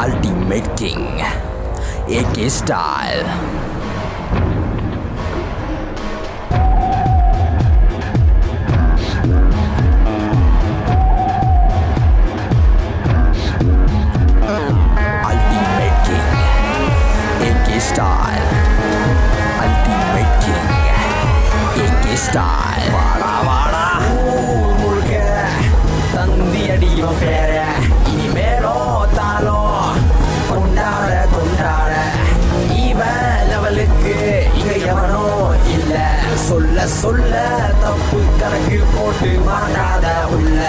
Ultimate king. AK style. Ultimate king. AK style. Ultimate king. AK style. சொல்ல தப்பு கணக்கு போட்டு மறக்காத உள்ள.